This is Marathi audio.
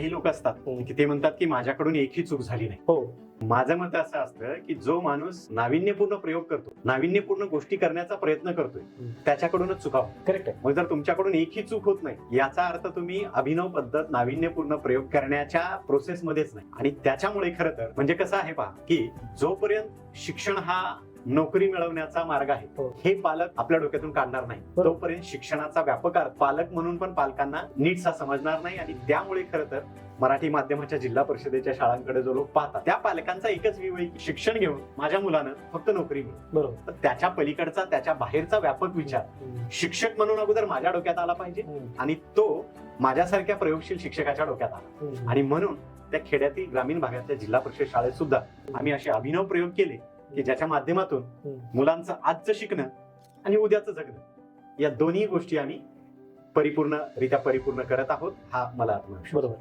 काही लोक असतात हम्म. की ते म्हणतात की माझ्याकडून एकही चूक झाली नाही. हो. माझं मत असं असतं की जो माणूस नाविन्यपूर्ण प्रयोग करतो नाविन्यपूर्ण गोष्टी करण्याचा प्रयत्न करतोय हम्म. त्याच्याकडूनच चुकावं. करेक्ट आहे. मग जर तुमच्याकडून एकही चूक होत नाही याचा अर्थ तुम्ही अभिनव पद्धत नाविन्यपूर्ण प्रयोग करण्याच्या प्रोसेस मध्येच नाही. आणि त्याच्यामुळे खरं तर म्हणजे कसं आहे पहा की जोपर्यंत शिक्षण हा नोकरी मिळवण्याचा मार्ग आहे हो. हे पालक आपल्या डोक्यातून काढणार नाही. तोपर्यंत शिक्षणाचा व्यापक अर्थ पालक म्हणून पण पालकांना नीटसा समजणार नाही आणि त्यामुळे खरं तर मराठी माध्यमाच्या जिल्हा परिषदेच्या शाळांकडे जो लोक पाहतात त्या पालकांचा एकच व्यू आहे की शिक्षण घेऊन माझ्या मुलानं फक्त नोकरी बरोबर तर त्याच्या पलीकडचा त्याच्या बाहेरचा व्यापक विचार. शिक्षक म्हणून अगोदर माझ्या डोक्यात आला पाहिजे. आणि तो माझ्यासारख्या प्रयोगशील शिक्षकाच्या डोक्यात आला. आणि म्हणून त्या खेड्यातील ग्रामीण भागातल्या जिल्हा परिषद शाळेत सुद्धा आम्ही असे अभिनव प्रयोग केले की ज्याच्या माध्यमातून. मुलांचं आजचं शिकणं आणि उद्याचं जगणं या दोन्ही गोष्टी आम्ही परिपूर्णरित्या परिपूर्ण करत आहोत हा मला आत्मविश्वास बरोबर